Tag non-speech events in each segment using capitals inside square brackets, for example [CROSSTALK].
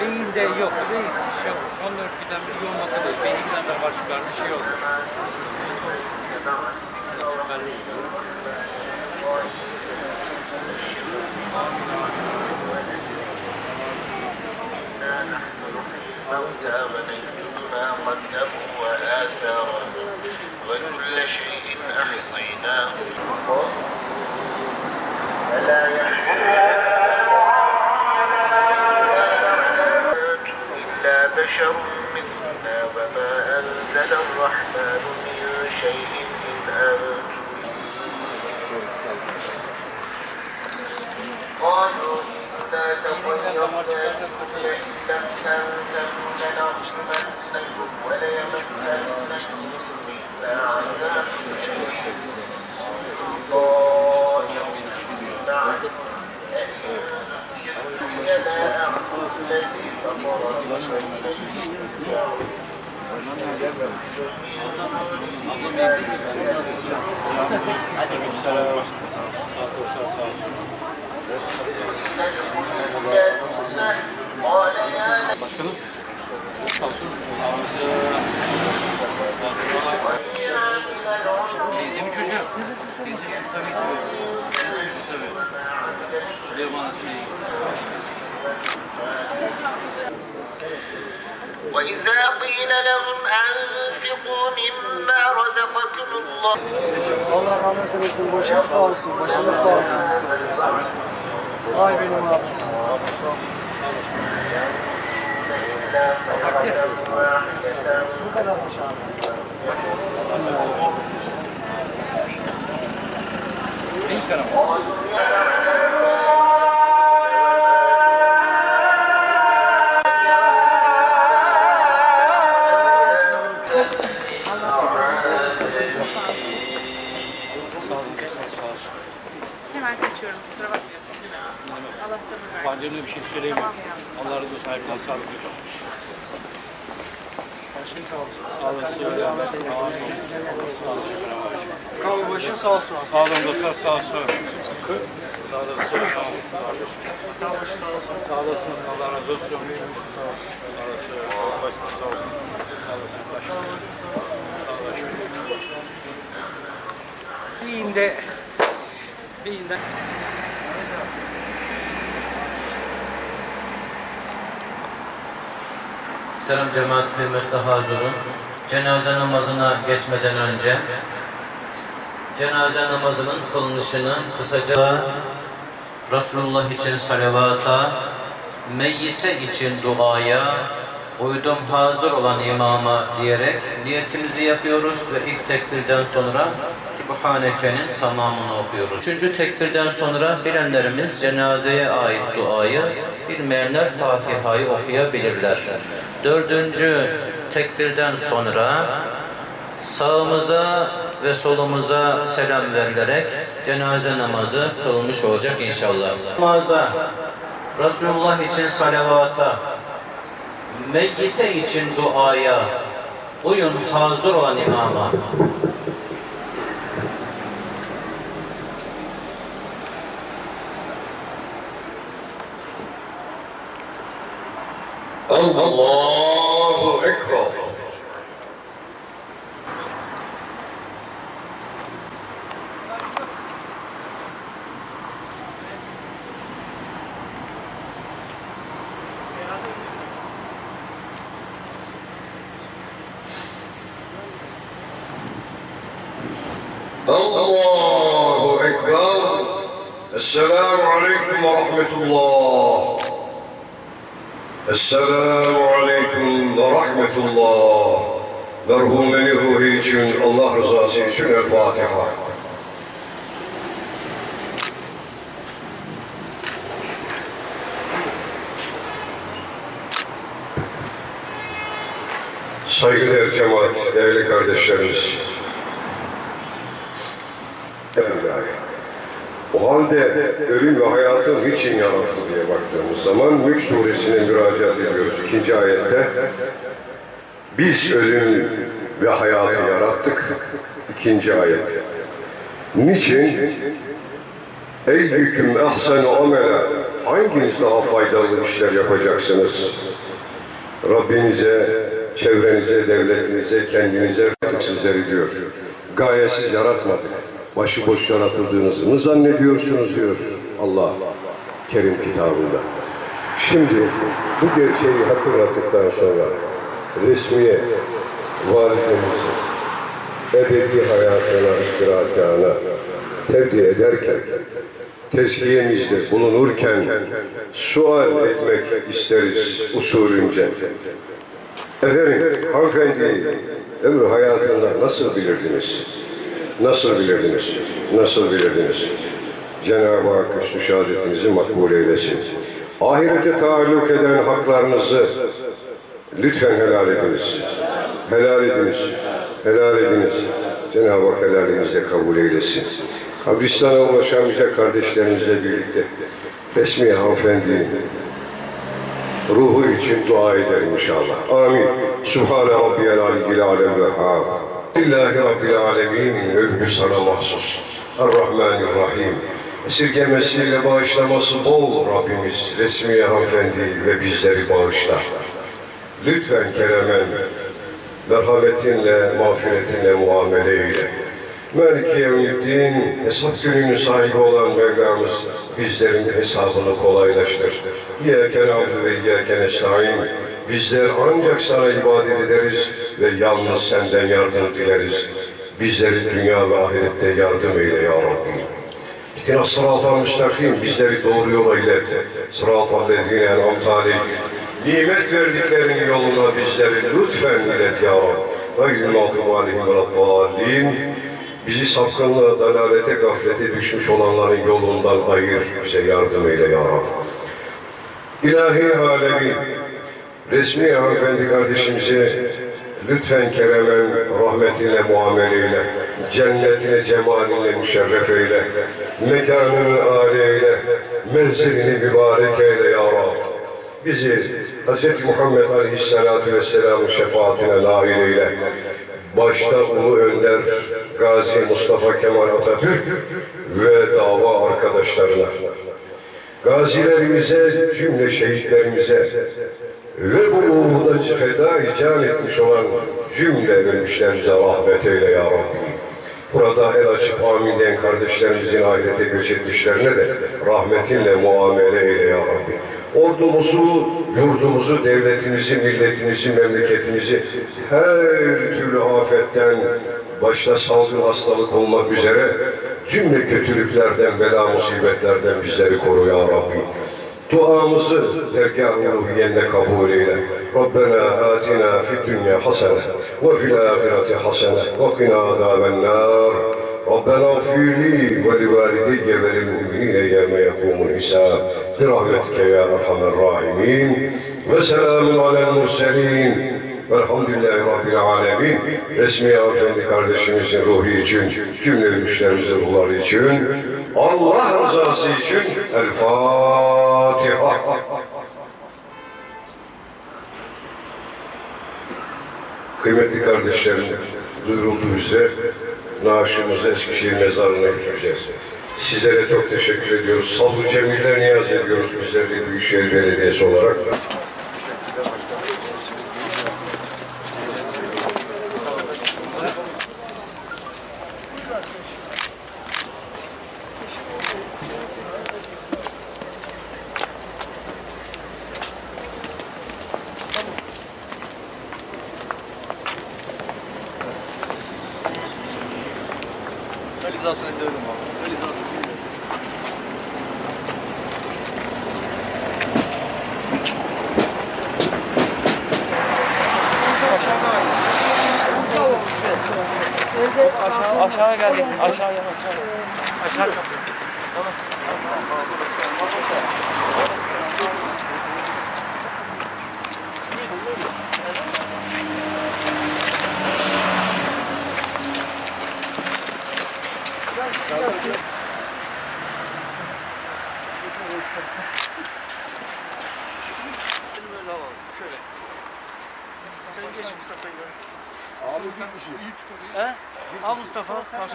Beyinde yok. Beyin şey olmuş. 14 giden bir yoğun bakımda. Beyin giden bir bir şey olmuş. الموتى ونكتب ما قدموا وآثارهم وكل شيء أحصيناه فلا إلا بشر مثلنا وما أنزل الرحمن من شيء Başkanım. وليمسنكم منا عذاب طائر معكم لئن لا أعبد الذي فطرني قال يا Bizim çocuk. Bizim tabii tabii. Tabii. Süleyman şey. وإذا قيل لهم أنفقوا مما رزقكم الله Allah rahmet eylesin. Başım sağ olsun. Başınız sağ olsun. Ay benim abi. Bu kadarmış abi. Beyin kanaması. Hemen kaçıyorum kusura bakmıyorsun değil mi? Allah sabır versin. Pandemide bir şey söyleyemiyorum. Tamam yavrum, Allah razı olsun. Hepinize sağlık hocam. Sağ olsun. Sağ olsun. Sağ olun dostlar. Sağ olsun. Sağ olasın. Sağ olasın. Sağ olasın. Allah razı olsun. Sağ. Başın sağ olsun. Sağ olasın. Başın. Sağ olasın. Beyinde Muhterem cemaat kıymetli hazırın, cenaze namazına geçmeden önce cenaze namazının kılınışını kısaca Resulullah için salavata, meyyite için duaya, uydum hazır olan imama diyerek niyetimizi yapıyoruz ve ilk tekbirden sonra Subhaneke'nin tamamını okuyoruz. Üçüncü tekbirden sonra bilenlerimiz cenazeye ait duayı, bilmeyenler Fatiha'yı okuyabilirler. Dördüncü tekbirden sonra sağımıza ve solumuza selam verilerek cenaze namazı kılmış olacak inşallah. Namaza, Resulullah için salavata, meyyite için duaya, uyun hazır olan imama. السلام عليكم ورحمة الله Esselamu Aleyküm ve Rahmetullah. Merhumenin ruhu için, Allah rızası için El Fatiha. Saygıdeğer cemaat, değerli kardeşlerimiz. halde ölüm ve hayatı niçin yarattı diye baktığımız zaman Mülk suresine müracaat ediyoruz. İkinci ayette biz ölüm ve hayatı yarattık. İkinci ayet. Niçin? Eyyüküm ehsenu amela. Hanginiz daha faydalı işler yapacaksınız? Rabbinize, çevrenize, devletinize, kendinize sizleri diyor. Gayesiz yaratmadık. Başıboş yaratıldığınızı mı zannediyorsunuz diyor Allah Kerim kitabında. Şimdi bu gerçeği hatırlattıktan sonra resmiye validemizi ebedi hayatına, istirahatgahına tevdi ederken tezkiyemizde bulunurken sual etmek isteriz usulünce. Efendim, hanımefendi ömrü hayatında nasıl bilirdiniz? Nasıl bilirdiniz? Nasıl bilirdiniz? Cenab-ı Hak üstü şehadetinizi makbul eylesin. Ahirete taalluk eden haklarınızı lütfen helal ediniz. Helal ediniz. Helal ediniz. Cenab-ı Hak helalinizle kabul eylesin. Kabristana ulaşamayacak kardeşlerinizle birlikte Resmi hanımefendi ruhu için dua ederim inşallah. Amin. Subhane Rabbiyel Aliyyil Alem ve Hâb. Lillahi Rabbil Alemin. Övgü sana mahsus. Ar-Rahmanir-Rahim. Esirgemesi ve bağışlaması bol Rabbimiz Resmiye hanımefendi ve bizleri bağışlar. Lütfen keremen, merhametinle, mağfiretinle muamele eyle. Meliki Yevmiddin, hesap gününün sahibi olan Mevlamız bizlerin hesabını kolaylaştır. İyyâke na'budu ve iyyâke nestaîn. Bizler ancak sana ibadet ederiz ve yalnız senden yardım dileriz. Bizleri dünya ve ahirette yardım eyle ya Rabbi. İhtina sıratal müstakim, bizleri doğru yola ilet. Sıratal lezine en'amte aleyhim. Nimet verdiklerinin yoluna bizleri lütfen ilet ya Rabbi. Gayril mağdubu aleyhim Bizi sapkınlığa, dalalete, gaflete düşmüş olanların yolundan ayır, bize yardım eyle ya Rabbi. İlahi alemin, resmi hanımefendi kardeşimize lütfen keremen, rahmetinle muamele eyle. Cennetine cemalinle müşerref eyle. Mekanını âli eyle. Menzilini mübarek eyle ya Rabbi. Bizi Hz. Muhammed Aleyhisselatü Vesselam'ın şefaatine nail eyle. Başta Ulu Önder, Gazi Mustafa Kemal Atatürk ve dava arkadaşlarına, gazilerimize, cümle şehitlerimize ve bu uğurda feda can etmiş olan cümle ölmüşlerimize rahmet eyle ya Rabbi. Burada el açıp amin diyen kardeşlerimizin ahirete göç etmişlerine de rahmetinle muamele eyle ya Rabbi. Ordumuzu, yurdumuzu, devletimizi, milletimizi, memleketimizi her türlü afetten, başta salgın hastalık olmak üzere cümle kötülüklerden, bela musibetlerden bizleri koru ya Rabbi duamızı dergâh-ı uluhiyende kabul eyle. Rabbena atina fid dünya hasene ve fil ahireti hasene ve qina azaben nar. Rabbena gfirli ve livalideyye ve lilmu'minine yevme yekumul hisab. Birahmetike ya erhamer rahimin. Ve selamun alel murselin. Velhamdülillahi Rabbil Alemin. Resmi Hanımefendi kardeşimizin ruhu için, cümle müşterimizin ruhları için, Allah rızası için El Fatiha. Kıymetli kardeşlerim, duyurulduğu üzere naaşımızı Eskişehir mezarına götüreceğiz. Sizlere çok teşekkür ediyoruz. Sabır cemiller niyaz ediyoruz bizler de Büyükşehir Belediyesi olarak. Realizasını indirelim abi. Aşağı, aşağıya geleceksin. Aşağıya, aşağıya. Aşağı kapı.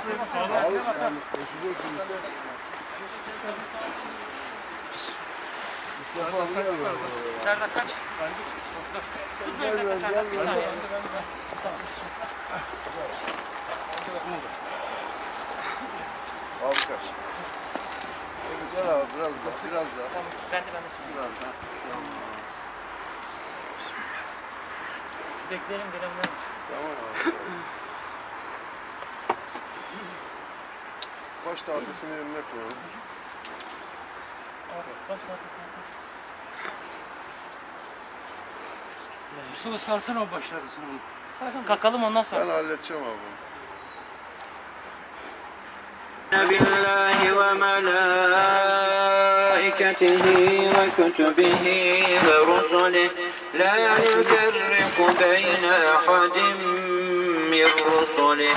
Mustafa. Başlayalım. Serdar kaç. Tutmuyor Serdar. Bir saniye. Abi kaç. Gel abi biraz daha, biraz daha. Tamam. Ben de ben de. Biraz daha. Bekleyelim gelenler. Tamam abi. [LAUGHS] Baş tahtasını önüne koyalım. Abi kaç dakika Mustafa sarsana o başları sonra. Kakalım ondan sonra. Ben halledeceğim abi. بالله وملائكته وكتبه ورسله لا نفرق بين أحد من رسله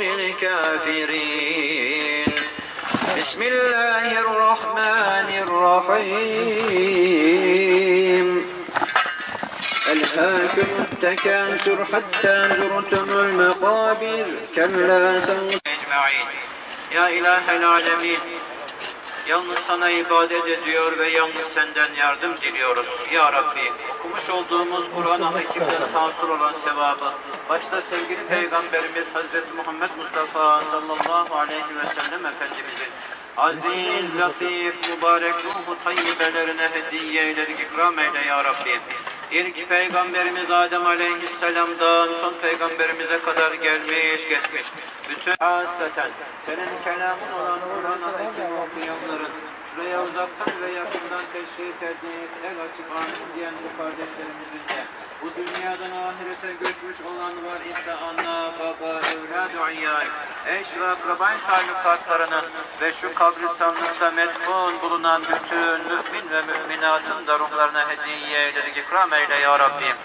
القوم الكافرين بسم الله الرحمن الرحيم. ألهاكم التكاثر حتى زرتم المقابر كلا سوف أجمعين يا إله العالمين. Yalnız sana ibadet ediyor ve yalnız senden yardım diliyoruz. Ya Rabbi, okumuş olduğumuz Kur'an-ı Hakim'den hasıl olan sevabı, başta sevgili Peygamberimiz Hazreti Muhammed Mustafa sallallahu aleyhi ve sellem Efendimizin aziz, latif, mübarek ruhu tayyibelerine hediye eyledik, ikram eyle Ya Rabbi. İlk peygamberimiz Adem Aleyhisselam'dan son peygamberimize kadar gelmiş geçmiş. Bütün hasreten senin kelamın olan Kur'an-ı Hakim okuyanların şuraya uzaktan ve yakından teşrif edip el açıp amin diyen bu kardeşlerimizin de bu dünyadan ahirete göçmüş olan var ise anna, baba, evlad, iyyal, eş ve akrabay talukatlarının ve şu kabristanlıkta metfun bulunan bütün mümin ve müminatın da ruhlarına hediye eyledik ikram eyle ya Rabbim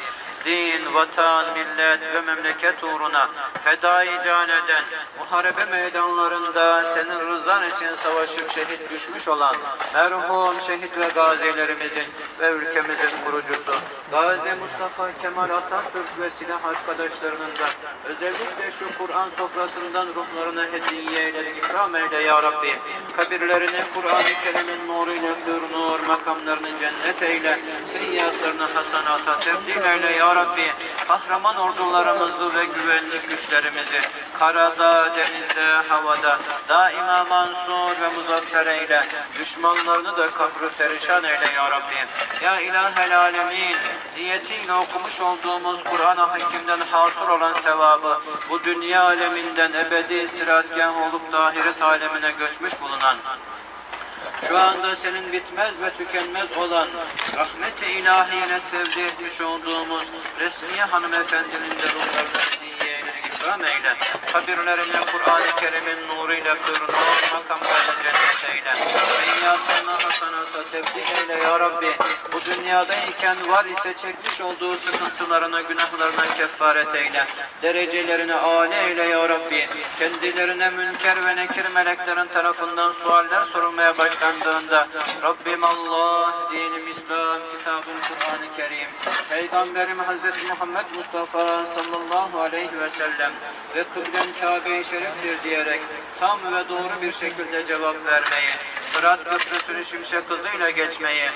din, vatan, millet ve memleket uğruna fedai can eden, muharebe meydanlarında senin rızan için savaşıp şehit düşmüş olan merhum şehit ve gazilerimizin ve ülkemizin kurucusu Gazi Mustafa Kemal Atatürk ve silah arkadaşlarının da özellikle şu Kur'an sofrasından ruhlarına hediye eyledik ikram eyle ya Rabbi. Kabirlerini Kur'an-ı Kerim'in nuruyla nur makamlarını cennet eyle, seyyatlarını hasanata tebdil eyle ya Rabbi. Kahraman ordularımızı ve güvenlik güçlerimizi karada, denizde, havada daima mansur ve muzaffer eyle. Düşmanlarını da kahru perişan eyle ya Rabbi. Ya ilahel alemin, niyetiyle okumuş olduğumuz Kur'an-ı Hakim'den hasıl olan sevabı bu dünya aleminden ebedi istirahatgah olup da ahiret alemine göçmüş bulunan şu anda senin bitmez ve tükenmez olan rahmet-i ilahiyene tevdi etmiş olduğumuz resmiye hanımefendinin de eyledik ikram eyle. Kabirlerini Kur'an-ı Kerim'in nuruyla kırnur, makamlarını cennet eyle. Seyyatlarına hasanata tebdil eyle ya Rabbi. Bu dünyadayken var ise çekmiş olduğu sıkıntılarına, günahlarına kefaret eyle. Derecelerini âli eyle ya Rabbi. Kendilerine münker ve nekir meleklerin tarafından sualler sorulmaya başlandığında Rabbim Allah, dinim İslam, kitabım Kur'an-ı Kerim, Peygamberim Hazreti Muhammed Mustafa sallallahu aleyhi ve sellem ve kıblem Kabe-i Şerif'tir diyerek tam ve doğru bir şekilde cevap vermeyi, Fırat Köprüsü'nü şimşek hızıyla geçmeyi,